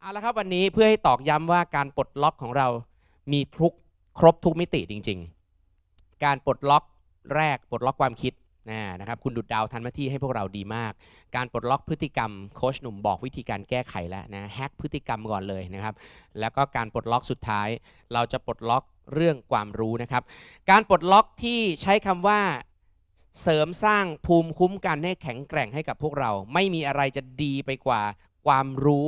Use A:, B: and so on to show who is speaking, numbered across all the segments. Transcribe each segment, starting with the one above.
A: เอาละครับวันนี้เพื่อให้ตอกย้ำว่าการปลดล็อกของเรามีทุกครบทุกมิติจริง ๆ การปลดล็อกแรกปลดล็อกความคิดนะนะครับคุณดุดดาวทันมาที่ให้พวกเราดีมาก การปลดล็อกพฤติกรรมโค้ชหนุ่มบอกวิธีการแก้ไขแล้วนะแฮกพฤติกรรมก่อนเลยนะครับ แล้วก็การปลดล็อกสุดท้าย เราจะปลดล็อกเรื่องความรู้นะครับ การปลดล็อกที่ใช้คำว่าเสริมสร้างภูมิคุ้มกันให้แข็งแกร่งให้กับพวกเรา ไม่มีอะไรจะดีไปกว่าความรู้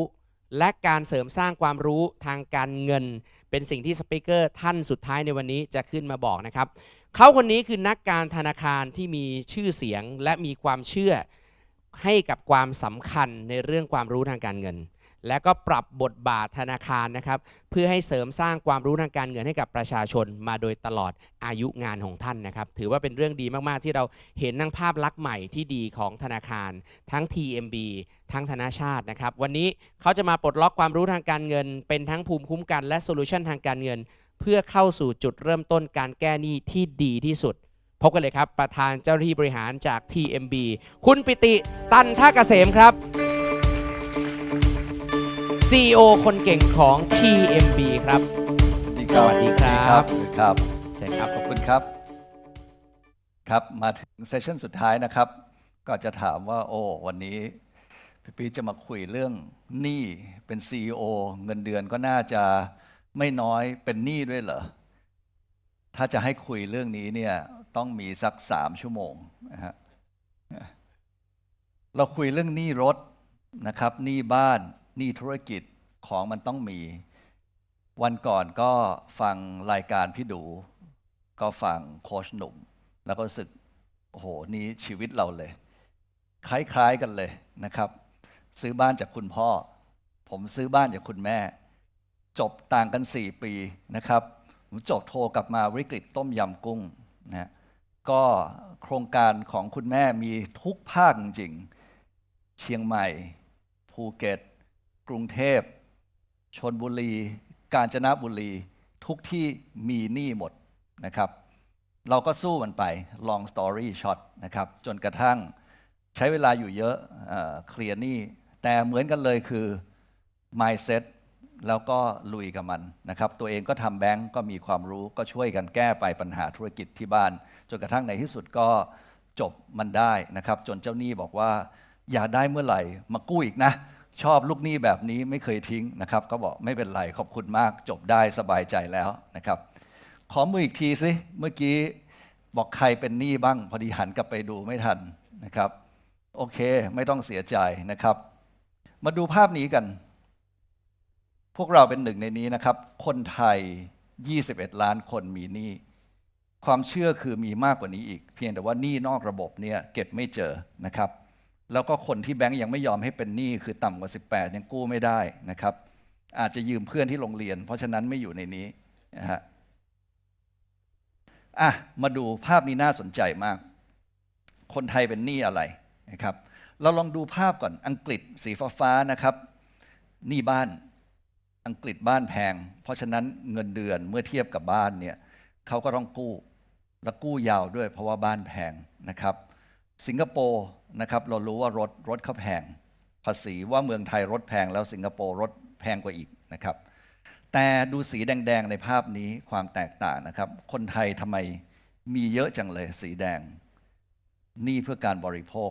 A: และการเสริมสร้างความรู้ทางการเงิน เป็นสิ่งที่สปิเกอร์ท่านสุดท้ายในวันนี้จะขึ้นมาบอกนะครับ เขาคนนี้คือนักการธนาคารที่มีชื่อเสียงและมีความเชื่อให้กับความสำคัญในเรื่องความรู้ทางการเงิน และก็ปรับบทบาทธนาคารนะครับ เพื่อให้เสริมสร้างความรู้ทางการเงินให้กับประชาชนมาโดยตลอดอายุงานของท่านนะครับ ถือว่าเป็นเรื่องดีมาก ๆ ที่เราเห็นทั้งภาพลักษณ์ใหม่ที่ดีของธนาคาร ทั้ง TMB ทั้งธนาชาตินะครับ วันนี้เขาจะมาปลดล็อกความรู้ทางการเงิน เป็นทั้งภูมิคุ้มกันและโซลูชันทางการเงิน เพื่อเข้าสู่จุดเริ่มต้นการแก้หนี้ที่ดีที่สุดพบกันเลยครับ ประธานเจ้าหน้าที่บริหารจาก TMB คุณปิติตันท่าเกษมครับ CEO คนเก่งของ TMB ครับ สวัสดีครับ
B: สวัสดีครับ
A: เชิญครับ
B: ขอบคุณครับ ครับมาถึงเซสชันสุดท้ายนะครับ ก็จะถามว่าโอ้วันนี้พี่ปีชจะมาคุยเรื่องหนี้เป็น CEO เงินเดือนก็น่าจะไม่น้อยเป็นหนี้ด้วยเหรอ ถ้าจะให้คุยเรื่องนี้เนี่ยต้องมีสักสามชั่วโมงนะฮะเราคุยเรื่องหนี้รถนะครับหนี้บ้าน หนี้ธุรกิจของมันต้องมี วันก่อนก็ฟังรายการพี่ดู ก็ฟังโคชหนุ่ม แล้วก็รู้สึกโอ้โหนี่ชีวิตเราเลย คล้ายๆกันเลยนะครับ ซื้อบ้านจากคุณพ่อ ผมซื้อบ้านจากคุณแม่ จบต่างกัน 4 ปีนะครับ ผมจบโทรกลับมาวิกฤตต้มยำกุ้งนะก็โครงการของคุณแม่มีทุกภาคจริงๆเชียงใหม่ ภูเก็ต กรุงเทพ ชนบุรี กาญจนบุรี ทุกที่มีหนี้หมดนะครับ เราก็สู้มันไป long story short นะครับ จนกระทั่งใช้เวลาอยู่เยอะเคลียร์หนี้ แต่เหมือนกันเลยคือ mindset แล้วก็ลุยกับมันนะครับ ตัวเองก็ทำแบงก์ก็มีความรู้ก็ช่วยกันแก้ไปปัญหาธุรกิจที่บ้าน จนกระทั่งในที่สุดก็จบมันได้นะครับ จนเจ้าหนี้บอกว่า อยากได้เมื่อไหร่มากู้อีกนะ ชอบลูกหนี้แบบนี้ไม่เคยทิ้งนะครับก็บอกไม่เป็นไรขอบคุณมากจบได้สบายใจแล้วนะครับ ขอมืออีกทีสิเมื่อกี้บอกใครเป็นหนี้บ้าง พอดีหันกลับไปดูไม่ทันนะครับ โอเคไม่ต้องเสียใจนะครับ มาดูภาพนี้กัน พวกเราเป็นหนึ่งในนี้นะครับ คนไทย 21 ล้านคนมีหนี้ความเชื่อคือมีมากกว่านี้อีก เพียงแต่ว่าหนี้นอกระบบเนี่ยเก็บไม่เจอนะครับ แล้วก็คนที่แบงก์ยังไม่ยอมให้เป็นหนี้คือต่ำกว่า 18 ยังกู้ไม่ได้นะครับ อาจจะยืมเพื่อนที่โรงเรียน เพราะฉะนั้นไม่อยู่ในนี้นะฮะอะมาดูภาพนี้น่าสนใจมาก คนไทยเป็นหนี้อะไรนะครับ เราลองดูภาพก่อนอังกฤษสีฟ้าฟ้าๆนะครับหนี้บ้านอังกฤษบ้านแพง เพราะฉะนั้นเงินเดือนเมื่อเทียบกับบ้านเนี่ยเขาก็ต้องกู้ และกู้ยาวด้วยเพราะว่าบ้านแพงนะครับ สิงคโปร์นะครับเรารู้ว่ารถรถเขาแพง ภาษีว่าเมืองไทยรถแพงแล้วสิงคโปร์รถแพงกว่าอีกนะครับ แต่ดูสีแดง ๆ ในภาพนี้ความแตกต่างนะครับ คนไทยทำไมมีเยอะจังเลยสีแดง นี่เพื่อการบริโภค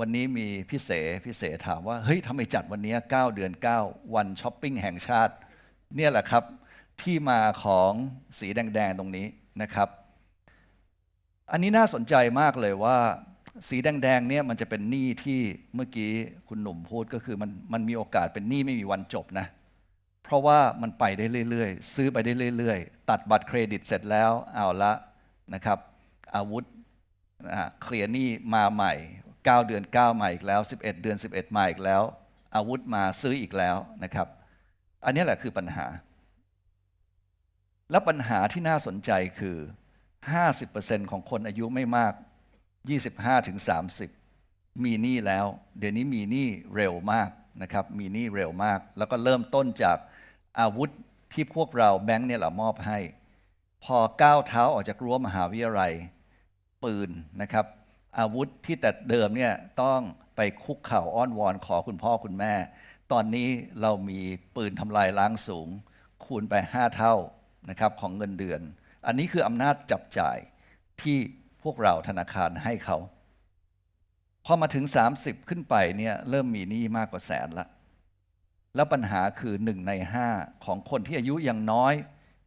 B: วันนี้มีพี่เสพี่เสถามว่า เฮ้ยทำไมจัดวันนี้ 9 เดือน 9 วันช้อปปิ้งแห่งชาติ เนี่ยแหละครับ ที่มาของสีแดง ๆ ตรงนี้นะครับ อันนี้น่าสนใจมากเลยว่า สีแดงๆเนี่ยมันจะเป็นหนี้ที่เมื่อกี้คุณหนุ่มพูดก็คือมันมันมีโอกาสเป็นหนี้ไม่มีวันจบนะเพราะว่ามันไปได้เรื่อยๆ ซื้อไปได้เรื่อยๆ ตัดบัตรเครดิตเสร็จแล้วเอาละนะครับ อาวุธนะเคลียร์หนี้มาใหม่ 9 เดือน 9 มาอีกแล้ว 11 เดือน 11 มาอีกแล้ว อาวุธมาซื้ออีกแล้วนะครับ อันนี้แหละคือปัญหา และปัญหาที่น่าสนใจคือ 50%ของคนอายุไม่มาก 25ถึง30 มีหนี้แล้ว เดี๋ยวนี้มีหนี้เร็วมากนะครับมีหนี้เร็วมาก แล้วก็เริ่มต้นจากอาวุธที่พวกเราแบงค์เนี่ยแหละมอบให้ พอก้าวเท้าออกจากรั้วมหาวิทยาลัยปืนนะครับอาวุธที่แต่เดิมเนี่ยต้องไปคุกเข่าอ้อนวอนขอคุณพ่อคุณแม่ ตอนนี้เรามีปืนทำลายล้างสูง คูณไป 5 เท่านะครับของเงินเดือน อันนี้คืออำนาจจับจ่ายที่พวกเราธนาคารให้เขาพอมาถึง 30 ขึ้นไปเนี่ยเริ่มมีหนี้มากกว่าแสนละแล้วปัญหาคือหนึ่งในห้าของคนที่อายุยังน้อย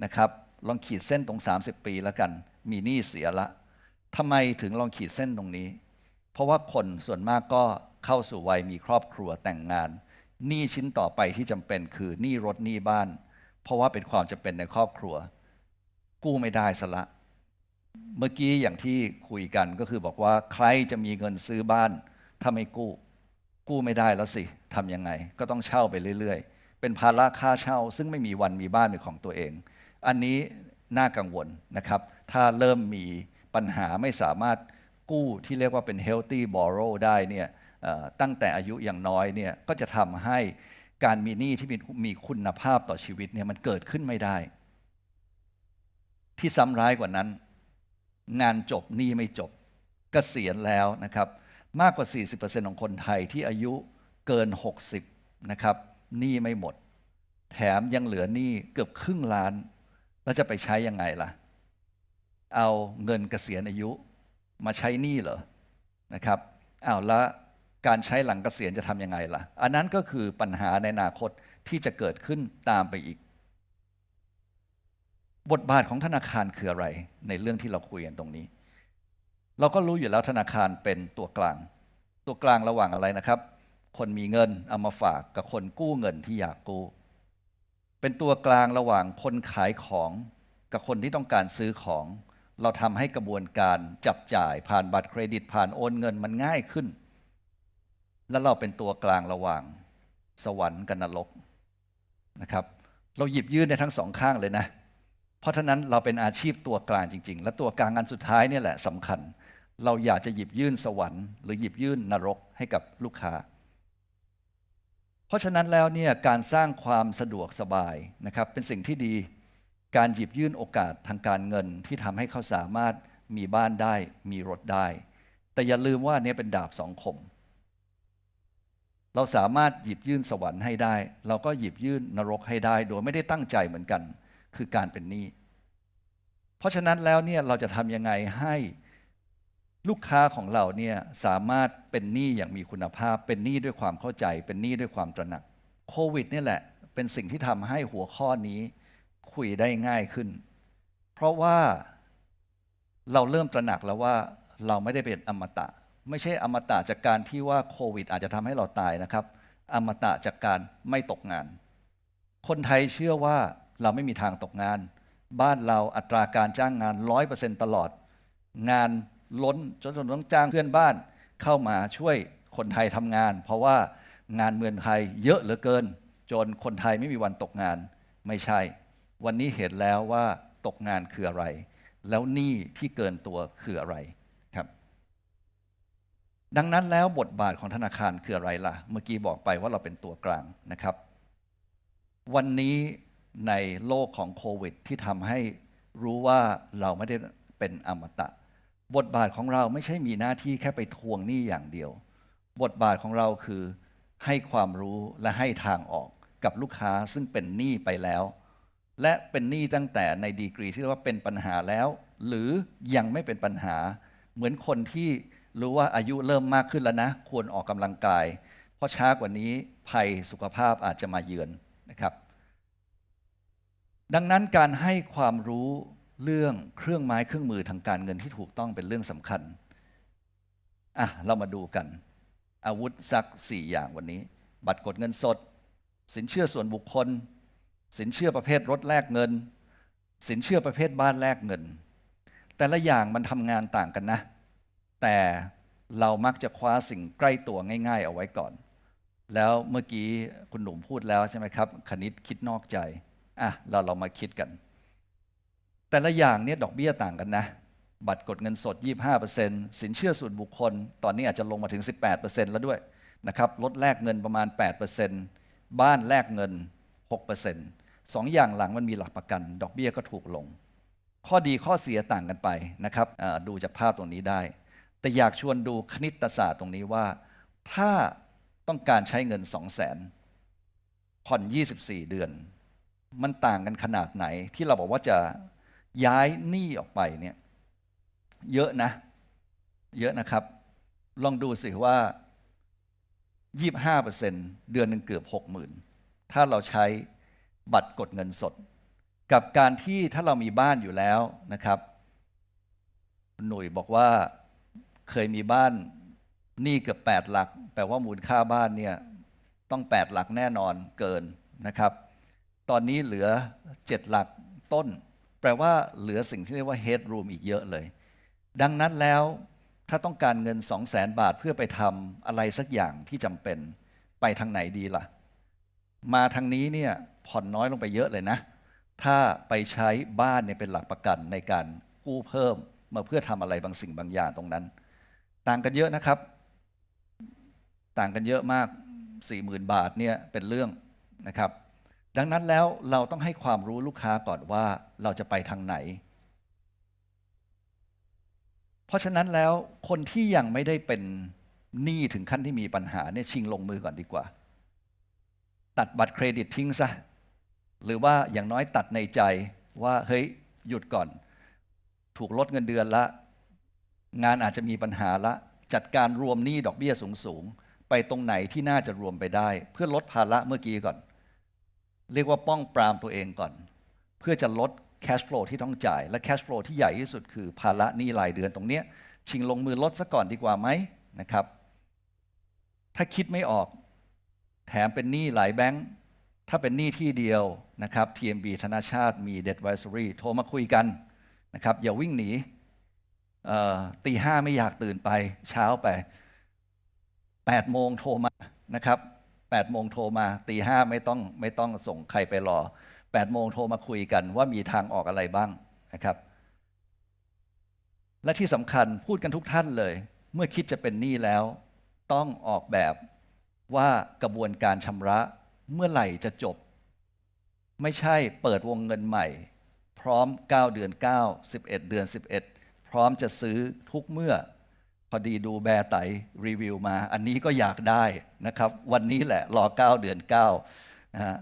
B: นะครับลองขีดเส้นตรง 30 ปีแล้วกัน มีหนี้เสียละทำไมถึงลองขีดเส้นตรงนี้ เพราะว่าคนส่วนมากก็เข้าสู่วัยมีครอบครัวแต่งงานหนี้ชิ้นต่อไปที่จำเป็นคือหนี้รถหนี้บ้าน เพราะว่าเป็นความจำเป็นในครอบครัว กู้ไม่ได้สละ เมื่อกี้อย่างที่คุยกันก็คือบอกว่าใครจะมีเงินซื้อบ้าน ถ้าไม่กู้ กู้ไม่ได้แล้วสิทำยังไง ก็ต้องเช่าไปเรื่อย ๆ เป็นภาระค่าเช่า ซึ่งไม่มีวันมีบ้านเป็นของตัวเอง อันนี้น่ากังวลนะครับ ถ้าเริ่มมีปัญหาไม่สามารถกู้ที่เรียกว่าเป็น healthy borrow ได้เนี่ยตั้งแต่อายุอย่างน้อยเนี่ยก็จะทำให้การมีหนี้ที่มีมีคุณภาพต่อชีวิตเนี่ยมันเกิดขึ้นไม่ได้ ที่ซ้ำร้ายกว่านั้น งานจบหนี้ไม่จบเกษียณแล้วนะครับ มากกว่า 40%ของคนไทยที่อายุเกิน 60 นะครับหนี้ไม่หมด แถมยังเหลือหนี้เกือบครึ่งล้าน แล้วจะไปใช้ยังไงล่ะ เอาเงินเกษียณอายุมาใช้หนี้เหรอนะครับอ้าวแล้วการใช้หลังเกษียณจะทำยังไงล่ะ อันนั้นก็คือปัญหาในอนาคตที่จะเกิดขึ้นตามไปอีก บทบาทของธนาคารคืออะไร ในเรื่องที่เราคุยกันตรงนี้ เราก็รู้อยู่แล้วธนาคารเป็นตัวกลาง ตัวกลางระหว่างอะไรนะครับ คนมีเงินเอามาฝากกับคนกู้เงินที่อยากกู้ เป็นตัวกลางระหว่างคนขายของกับคนที่ต้องการซื้อของ เราทำให้กระบวนการจับจ่ายผ่านบัตรเครดิตผ่านโอนเงินมันง่ายขึ้น และเราเป็นตัวกลางระหว่าง สวรรค์กับนรกนะครับ เราหยิบยื่นในทั้งสองข้างเลยนะเราะฉะนั้นเราเป็นอาชีพตัวกลางจริง ๆ และตัวกลางอันสุดท้ายนี่แหละสำคัญ เราอยากจะหยิบยื่นสวรรค์หรือหยิบยื่นนรกให้กับลูกค้า เพราะฉะนั้นแล้วเนี่ยการสร้างความสะดวกสบายนะครับเป็นสิ่งที่ดี การหยิบยื่นโอกาสทางการเงินที่ทำให้เขาสามารถมีบ้านได้ มีรถได้ แต่อย่าลืมว่าเนี่ยเป็นดาบสองคม เราสามารถหยิบยื่นสวรรค์ให้ได้ เราก็หยิบยื่นนรกให้ได้ โดยไม่ได้ตั้งใจเหมือนกัน คือการเป็นหนี้ เพราะฉะนั้นแล้วเนี่ยเราจะทำยังไงให้ลูกค้าของเราเนี่ยสามารถเป็นหนี้อย่างมีคุณภาพ เป็นหนี้ด้วยความเข้าใจ เป็นหนี้ด้วยความตระหนักโควิดนี่แหละ เป็นสิ่งที่ทำให้หัวข้อนี้คุยได้ง่ายขึ้น เพราะว่าเราเริ่มตระหนักแล้วว่าเราไม่ได้เป็นอมตะ ไม่ใช่อมตะจากการที่ว่าโควิด อาจจะทำให้เราตายนะครับ อมตะจากการไม่ตกงาน คนไทยเชื่อว่า เราไม่มีทางตกงาน บ้านเราอัตราการจ้างงานร้อยเปอร์เซ็นตลอด งานล้นจนจนต้องจ้างเพื่อนบ้านเข้ามาช่วยคนไทยทำงาน เพราะว่างานเมืองไทยเยอะเหลือเกิน จนคนไทยไม่มีวันตกงานไม่ใช่ วันนี้เห็นแล้วว่าตกงานคืออะไร แล้วหนี้ที่เกินตัวคืออะไรครับ ดังนั้นแล้วบทบาทของธนาคารคืออะไรล่ะ เมื่อกี้บอกไปว่าเราเป็นตัวกลางนะครับ วันนี้ ในโลกของโควิด ที่ทำให้รู้ว่าเราไม่ได้เป็นอมตะ บทบาทของเราไม่ใช่มีหน้าที่แค่ไปทวงหนี้อย่างเดียว บทบาทของเราคือให้ความรู้และให้ทางออกกับลูกค้าซึ่งเป็นหนี้ไปแล้ว และเป็นหนี้ตั้งแต่ในดีกรีที่เรียกว่าเป็นปัญหาแล้ว หรือยังไม่เป็นปัญหา เหมือนคนที่รู้ว่าอายุเริ่มมากขึ้นแล้วนะ ควรออกกำลังกาย เพราะช้ากว่านี้ภัยสุขภาพอาจจะมาเยือนนะครับ ดังนั้นการให้ความรู้เรื่องเครื่องไม้เครื่องมือทางการเงินที่ถูกต้องเป็นเรื่องสำคัญอะเรามาดูกัน อาวุธสักสี่อย่างวันนี้ บัตรกดเงินสด สินเชื่อส่วนบุคคล สินเชื่อประเภทรถแลกเงิน สินเชื่อประเภทบ้านแลกเงิน แต่ละอย่างมันทำงานต่างกันนะ แต่เรามักจะคว้าสิ่งใกล้ตัวง่าย ๆ เอาไว้ก่อน แล้วเมื่อกี้คุณหนุ่มพูดแล้วใช่ไหมครับ คณิตคิดนอกใจ อะเราเรามาคิดกัน แต่ละอย่างเนี่ยดอกเบี้ยต่างกันนะ บัตรกดเงินสด 25%สินเชื่อส่วนบุคคล ตอนนี้อาจจะลงมาถึง 18%แล้วด้วยนะครับลดแลกเงินประมาณ 8%บ้านแลกเงิน 6%สองอย่างหลังมันมีหลักประกัน ดอกเบี้ยก็ถูกลง ข้อดีข้อเสียต่างกันไปนะครับดูจากภาพตรงนี้ได้ แต่อยากชวนดูคณิตศาสตร์ตรงนี้ว่า ถ้าต้องการใช้เงิน 2 0 0 0 0 0ผ่อน 24 เดือน มันต่างกันขนาดไหน ที่เราบอกว่าจะย้ายหนี้ออกไปเนี่ยเยอะนะ เยอะนะครับ ลองดูสิว่า 25%เดือนหนึ่งเกือบ 60,000 ถ้าเราใช้บัตรกดเงินสด กับการที่ถ้าเรามีบ้านอยู่แล้วนะครับหนุ่ยบอกว่าเคยมีบ้านหนี้เกือบ8หลัก แปลว่ามูลค่าบ้านเนี่ยต้อง 8 หลักแน่นอนเกินนะครับ ตอนนี้เหลือ 7 หลักต้น แปลว่าเหลือสิ่งที่เรียกว่า headroom อีกเยอะเลย ดังนั้นแล้วถ้าต้องการเงิน 2 0 0แสนบาทเพื่อไปทำอะไรสักอย่างที่จำเป็นไปทางไหนดีล่ะ มาทางนี้เนี่ยผ่อนน้อยลงไปเยอะเลยนะ ถ้าไปใช้บ้านเนี่ยเป็นหลักประกันในการกู้เพิ่มมาเพื่อทำอะไรบางสิ่งบางอย่างตรงนั้น ต่างกันเยอะนะครับ ต่างกันเยอะมาก 40,000 บาทเนี่ยเป็นเรื่องนะครับ ดังนั้นแล้วเราต้องให้ความรู้ลูกค้าก่อนว่าเราจะไปทางไหน เพราะฉะนั้นแล้วคนที่ยังไม่ได้เป็นหนี้ถึงขั้นที่มีปัญหาเนี่ยชิงลงมือก่อนดีกว่า ตัดบัตรเครดิตทิ้งซะหรือว่าอย่างน้อยตัดในใจว่าเฮ้ยหยุดก่อน ถูกลดเงินเดือนละ งานอาจจะมีปัญหาละ จัดการรวมหนี้ดอกเบี้ยสูงๆไปตรงไหนที่น่าจะรวมไปได้ เพื่อลดภาระเมื่อกี้ก่อน เรียกว่าป้องปรามตัวเองก่อน เพื่อจะลด cash flow ที่ต้องจ่าย และ cash flow ที่ใหญ่ที่สุดคือภาระหนี้รายเดือนตรงเนี้ยชิงลงมือลดซะก่อนดีกว่าไหมนะครับ ถ้าคิดไม่ออกแถมเป็นหนี้หลายแบงค์ถ้าเป็นหนี้ที่เดียวนะครับ TMB ธนาชาติมี Debt Advisory โทรมาคุยกันนะครับ อย่าวิ่งหนีตีห้าไม่อยากตื่นไป เช้าไป8โมงโทรมานะครับ 8โมงโทรมาตีห้าไม่ต้องไม่ต้องส่งใครไปรอ8โมงโทรมาคุยกันว่ามีทางออกอะไรบ้างนะครับ และที่สำคัญพูดกันทุกท่านเลย เมื่อคิดจะเป็นหนี้แล้ว ต้องออกแบบว่ากระบวนการชำระเมื่อไหร่จะจบ ไม่ใช่เปิดวงเงินใหม่ พร้อม 9 เดือน 9 11 เดือน 11 พร้อมจะซื้อทุกเมื่อ พอดีดูแบร์ไตรีวิวมา อันนี้ก็อยากได้นะครับ วันนี้แหละรอ 9 เดือน9นะฮะ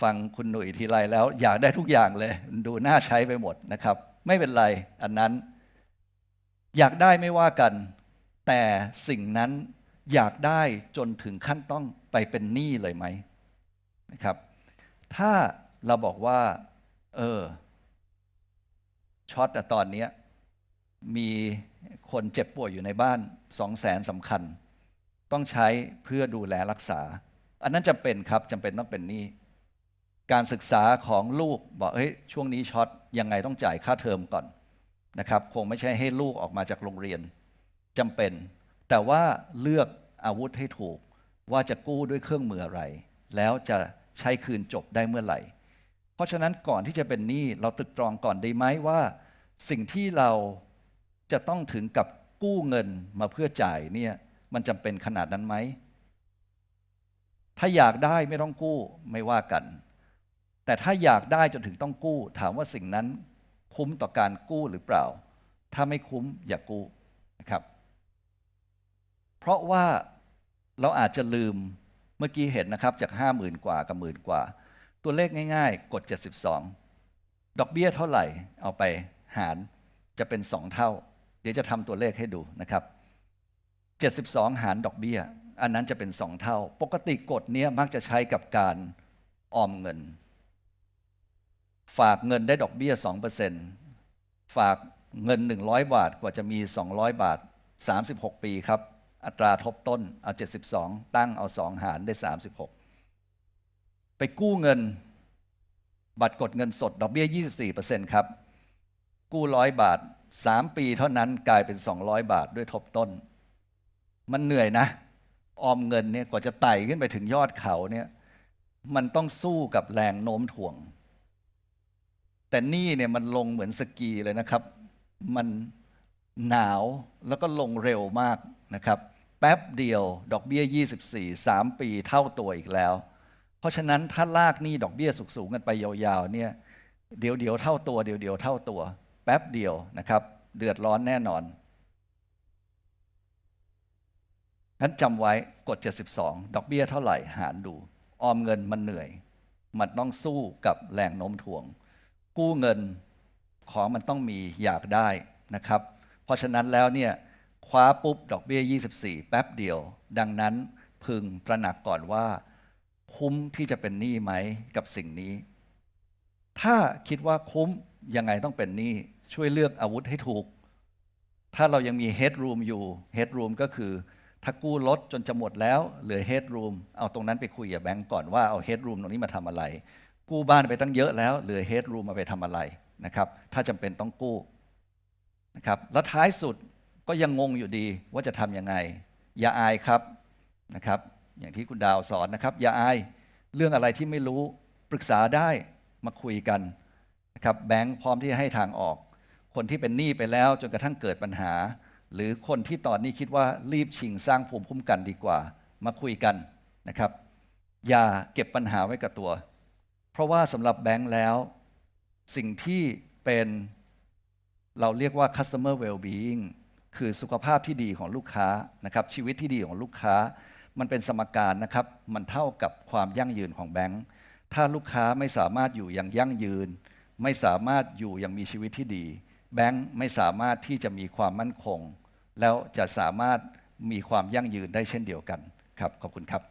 B: ฟังคุณหนุ่ยทีไรแล้ว อยากได้ทุกอย่างเลย ดูน่าใช้ไปหมดนะครับ ไม่เป็นไรอันนั้น อยากได้ไม่ว่ากัน แต่สิ่งนั้นอยากได้จนถึงขั้นต้องไปเป็นหนี้เลยไหมนะครับ ถ้าเราบอกว่า เออช็อตแต่ตอนเนี้ย มีคนเจ็บป่วยอยู่ในบ้านสองแสนสำคัญ ต้องใช้เพื่อดูแลรักษา อันนั้นจำเป็นครับจำเป็นต้องเป็นหนี้การศึกษาของลูกบอกเฮ้ยช่วงนี้ช็อตยังไงต้องจ่ายค่าเทอมก่อนนะครับคงไม่ใช่ให้ลูกออกมาจากโรงเรียนจำเป็น แต่ว่าเลือกอาวุธให้ถูก ว่าจะกู้ด้วยเครื่องมืออะไร แล้วจะใช้คืนจบได้เมื่อไหร่ เพราะฉะนั้นก่อนที่จะเป็นหนี้เราตึกตรองก่อนด้ไหมว่า สิ่งที่เรา จะต้องถึงกับกู้เงินมาเพื่อจ่ายเนี่ยมันจำเป็นขนาดนั้นไหม ถ้าอยากได้ไม่ต้องกู้ไม่ว่ากัน แต่ถ้าอยากได้จนถึงต้องกู้ ถามว่าสิ่งนั้นคุ้มต่อการกู้หรือเปล่า ถ้าไม่คุ้มอย่ากกู้นะครับ เพราะว่าเราอาจจะลืมเมื่อกี้เห็นนะครับจาก 5 0,000 กว่ากับหมื่นกว่า ตัวเลขง่ายๆ กด 72 ดอกเบี้ยเท่าไหร่เอาไปหารจะเป็น 2 เท่า เดี๋ยวจะทำตัวเลขให้ดูนะครับ 72 หารดอกเบี้ย อันนั้นจะเป็น 2 เท่า ปกติกฎนี้มักจะใช้กับการออมเงิน ฝากเงินได้ดอกเบี้ย 2%ฝากเงิน 100 บาทกว่าจะมี 200 บาท 36 ปีครับ อัตราทบต้นเอา 72 ตั้งเอา 2 หารได้ 36 ไปกู้เงิน บัตรกดเงินสดดอกเบี้ย 24%ครับ กู้ร้อยบาท 3 ปีเท่านั้นกลายเป็น 200 บาทด้วยทบต้น มันเหนื่อยนะ ออมเงินเนี่ยกว่าจะไต่ขึ้นไปถึงยอดเขาเนี่ยมันต้องสู้กับแรงโน้มถ่วง แต่นี่เนี่ยมันลงเหมือนสกีเลยนะครับ มันหนาวแล้วก็ลงเร็วมากนะครับ แป๊บเดียว ดอกเบี้ย 24 3 ปีเท่าตัวอีกแล้ว เพราะฉะนั้นถ้าลากหนี้ดอกเบี้ยสูงๆกันไปยาวๆเนี่ยเดี๋ยวเดี๋ยวเท่าตัวเดี๋ยวเดี๋ยวเท่าตัว แป๊บเดียวนะครับ เดือดร้อนแน่นอนนั้นจำไว้กด 72 ดอกเบี้ยเท่าไหร่หารดู ออมเงินมันเหนื่อย มันต้องสู้กับแรงโน้มถ่วง กู้เงินของมันต้องมีอยากได้นะครับ เพราะฉะนั้นแล้วเนี่ยคว้าปุ๊บดอกเบี้ย 24 แป๊บเดียว ดังนั้นพึงตระหนักก่อนว่า คุ้มที่จะเป็นหนี้ไหมกับสิ่งนี้ ถ้าคิดว่าคุ้ม ยังไงต้องเป็นหนี้ช่วยเลือกอาวุธให้ถูก ถ้าเรายังมี headroom อยู่ headroom ก็คือ ถ้ากู้รถจนจะหมดแล้ว เหลือ headroom เอาตรงนั้นไปคุยกับแบงก์ก่อนว่าเอา headroom ตรงนี้มาทำอะไร กู้บ้านไปตั้งเยอะแล้วเหลือ headroom มาไปทำอะไรนะครับ ถ้าจำเป็นต้องกู้นะครับแล้วท้ายสุดก็ยังงงอยู่ดีว่าจะทำยังไง อย่าอายครับนะครับ อย่างที่คุณดาวสอนนะครับ อย่าอายเรื่องอะไรที่ไม่รู้ปรึกษาได้มาคุยกัน นะครับแบงค์พร้อมที่จะให้ทางออก คนที่เป็นหนี้ไปแล้วจนกระทั่งเกิดปัญหา หรือคนที่ตอนนี้คิดว่ารีบชิงสร้างภูมิคุ้มกันดีกว่า มาคุยกันนะครับ อย่าเก็บปัญหาไว้กับตัว เพราะว่าสำหรับแบงค์แล้ว สิ่งที่เป็นเราเรียกว่า customer well-being คือสุขภาพที่ดีของลูกค้านะครับชีวิตที่ดีของลูกค้า มันเป็นสมการนะครับ มันเท่ากับความยั่งยืนของแบงค์ถ้าลูกค้าไม่สามารถอยู่อย่างยั่งยืน ไม่สามารถอยู่อย่างมีชีวิตที่ดี แบงค์ไม่สามารถที่จะมีความมั่นคง แล้วจะสามารถมีความยั่งยืนได้เช่นเดียวกันครับ ขอบคุณครับ